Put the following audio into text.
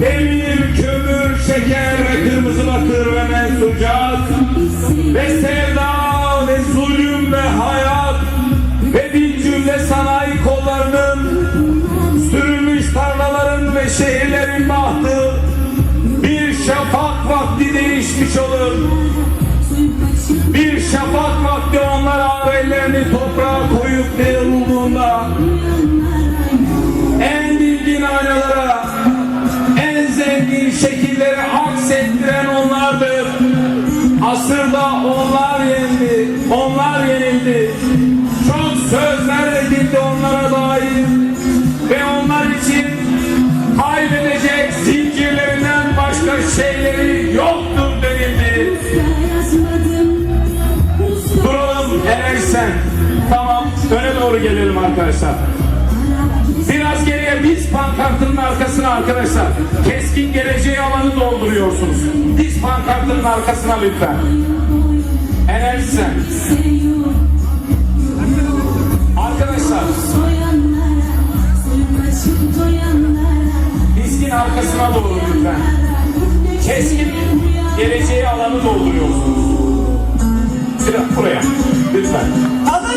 Demir, kömür, şeker ve kırmızı bakır ve mensucat ve sevda ve zulüm ve hayat. Ve bir cümle sanayi kollarının sürülmüş tarlaların ve şehirlerin bahtı. Bir şafak vakti değişmiş olur. Bir şafak vakti onlar ağabeylerini toprağa koyup devrildiğinde şekilleri aksettiren onlardır. Asırda onlar yendi, onlar yenildi. Çok sözler edildi onlara dair ve onlar için kaybedecek zincirlerinden başka şeyleri yoktur denildi. Duralım Erensen. Tamam öne doğru gelelim arkadaşlar. Biz pankartının arkasına arkadaşlar. Keskin geleceği alanı dolduruyorsunuz. Biz pankartının arkasına lütfen. Enerjisen. Arkadaşlar diskin arkasına doğru lütfen. Keskin geleceği alanı dolduruyorsunuz. Biraz buraya lütfen. Alanımıza